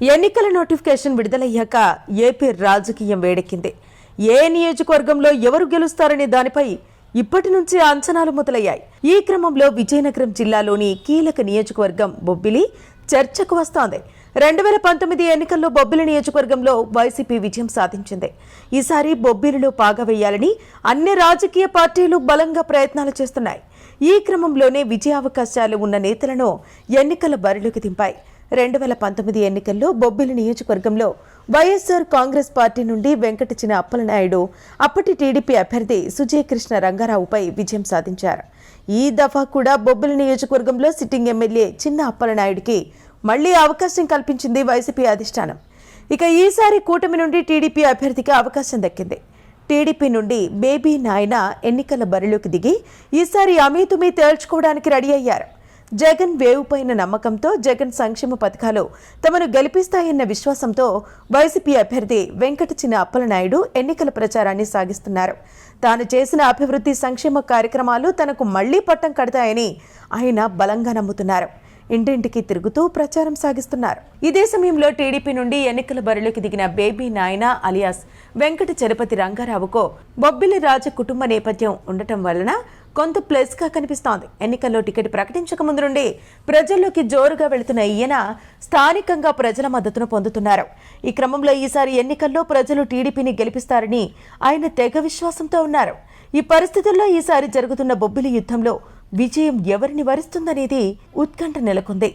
ఎన్నికల notification విడుదలయ్యాక AP రాజకీయం వేడెక్కింది. ఏ నియోజకవర్గంలో ఎవరు గెలుస్తారనే దానిపై ఇప్పటి నుంచి అంచనాలు మొదలయ్యాయి. ఈ క్రమంలో విజయనగరం జిల్లాలోని కీలక నియోజకవర్గం బొబ్బిలి చర్చకు వస్తోంది. రెండు వేల పంతొమ్మిది ఎన్నికల్లో బొబ్బిలి నియోజకవర్గంలో వైసీపీ విజయం సాధించింది. ఈసారి బొబ్బిలిలో పాగా వేయాలని అన్ని రాజకీయ పార్టీలు బలంగా ప్రయత్నాలు చేస్తున్నాయి. ఈ క్రమంలోనే విజయావకాశాలు ఉన్న నేతలను ఎన్నికల బరిలోకి దింపాయి. రెండు వేల పంతొమ్మిది ఎన్నికల్లో బొబ్బిలి నియోజకవర్గంలో వైఎస్ఆర్ కాంగ్రెస్ పార్టీ నుండి వెంకటచిన అప్పలనాయుడు అప్పటి టీడీపీ అభ్యర్థి సుజయకృష్ణ రంగారావుపై విజయం సాధించారు. ఈ దఫా కూడా బొబ్బిలి నియోజకవర్గంలో సిట్టింగ్ ఎమ్మెల్యే చిన్న అప్పలనాయుడికి మళ్ళీ అవకాశం కల్పించింది వైసీపీ అధిష్టానం. ఇక ఈసారి కూటమి నుండి టీడీపీ అభ్యర్థికి అవకాశం దక్కింది. టీడీపీ నుండి బేబీ నాయన ఎన్నికల బరిలోకి దిగి ఈసారి అమీతుమీ తేల్చుకోవడానికి రెడీ అయ్యారు. జగన్ వేవుపైన నమ్మకంతో జగన్ సంక్షేమ పథకాలు తమను గెలిపిస్తాయన్న విశ్వాసంతో వైసీపీ అభ్యర్థి వెంకట చిన్న అప్పలనాయుడు ఎన్నికల ప్రచారాన్ని సాగిస్తున్నారు. తాను చేసిన అభివృద్ధి సంక్షేమ కార్యక్రమాలు తనకు మళ్ళీ పట్టం కడతాయని ఆయన బలంగా నమ్ముతున్నారు. ఇంటింటికి తిరుగుతూ ప్రచారం సాగిస్తున్నారు. ఇదే సమయంలో టీడీపీ నుండి ఎన్నికల బరిలోకి దిగిన బేబీ నాయన అలియాస్ వెంకట చలపతి రంగారావుకు బొబ్బిలి రాజ కుటుంబ నేపథ్యం ఉండటం వలన కొంత ప్లస్గా కనిపిస్తోంది. ఎన్నికల్లో టికెట్ ప్రకటించక ముందు నుండి ప్రజల్లోకి జోరుగా వెళుతున్న ఈయన స్థానికంగా ప్రజల మద్దతును పొందుతున్నారు. ఈ క్రమంలో ఈసారి ఎన్నికల్లో ప్రజలు టీడీపీని గెలిపిస్తారని ఆయన తెగ విశ్వాసంతో ఉన్నారు. ఈ పరిస్థితుల్లో ఈసారి జరుగుతున్న బొబ్బిలి యుద్ధంలో విజయం ఎవరిని వరిస్తుందనేది ఉత్కంఠ నెలకొంది.